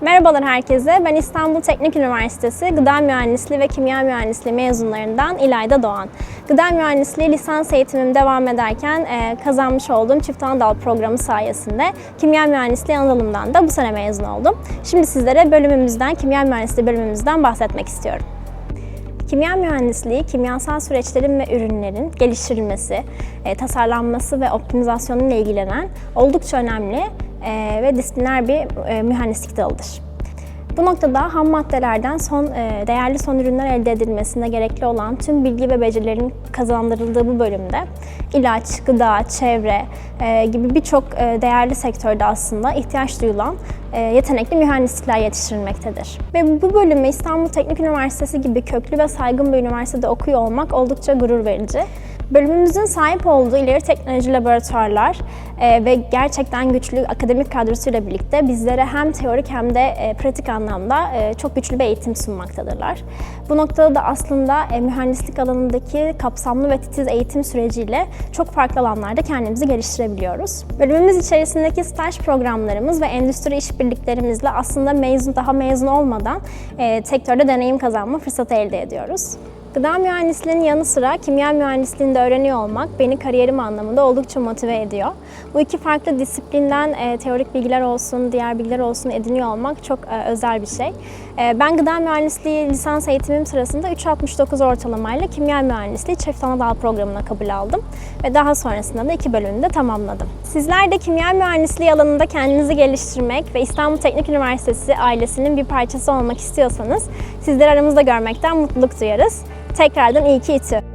Merhabalar herkese. Ben İstanbul Teknik Üniversitesi Gıda Mühendisliği ve Kimya Mühendisliği mezunlarından İlayda Doğan. Gıda Mühendisliği lisans eğitimim devam ederken e, kazanmış olduğum çift anadal programı sayesinde Kimya Mühendisliği Anadolu'mdan da bu sene mezun oldum. Şimdi sizlere bölümümüzden, Kimya Mühendisliği bölümümüzden bahsetmek istiyorum. Kimya mühendisliği, kimyasal süreçlerin ve ürünlerin geliştirilmesi, e, tasarlanması ve optimizasyonu ile ilgilenen oldukça önemli ve disipliner bir e, mühendislik dalıdır. Bu noktada ham maddelerden son e, değerli son ürünler elde edilmesine gerekli olan tüm bilgi ve becerilerin kazandırıldığı bu bölümde ilaç, gıda, çevre e, gibi birçok değerli sektörde aslında ihtiyaç duyulan yetenekli mühendislikler yetiştirilmektedir. Ve bu bölümü İstanbul Teknik Üniversitesi gibi köklü ve saygın bir üniversitede okuyor olmak oldukça gurur verici. Bölümümüzün sahip olduğu ileri teknoloji laboratuvarlar e, ve gerçekten güçlü akademik kadrosuyla birlikte bizlere hem teorik hem de e, pratik anlamda e, çok güçlü bir eğitim sunmaktadırlar. Bu noktada da aslında mühendislik alanındaki kapsamlı ve titiz eğitim süreciyle çok farklı alanlarda kendimizi geliştirebiliyoruz. Bölümümüz içerisindeki staj programlarımız ve endüstri işbirliklerimizle aslında mezun daha mezun olmadan sektörde deneyim kazanma fırsatı elde ediyoruz. Gıda mühendisliğinin yanı sıra kimya mühendisliğini de öğreniyor olmak beni kariyerim anlamında oldukça motive ediyor. Bu iki farklı disiplinden e, teorik bilgiler olsun, diğer bilgiler olsun ediniyor olmak çok e, özel bir şey. E, ben gıda mühendisliği lisans eğitimim sırasında 3.69 ortalamayla kimya mühendisliği çift anadal programına kabul aldım ve daha sonrasında da iki bölümünü de tamamladım. Sizler de kimya mühendisliği alanında kendinizi geliştirmek ve İstanbul Teknik Üniversitesi ailesinin bir parçası olmak istiyorsanız sizleri aramızda görmekten mutluluk duyarız. Tekrardan iyi ki İTÜ.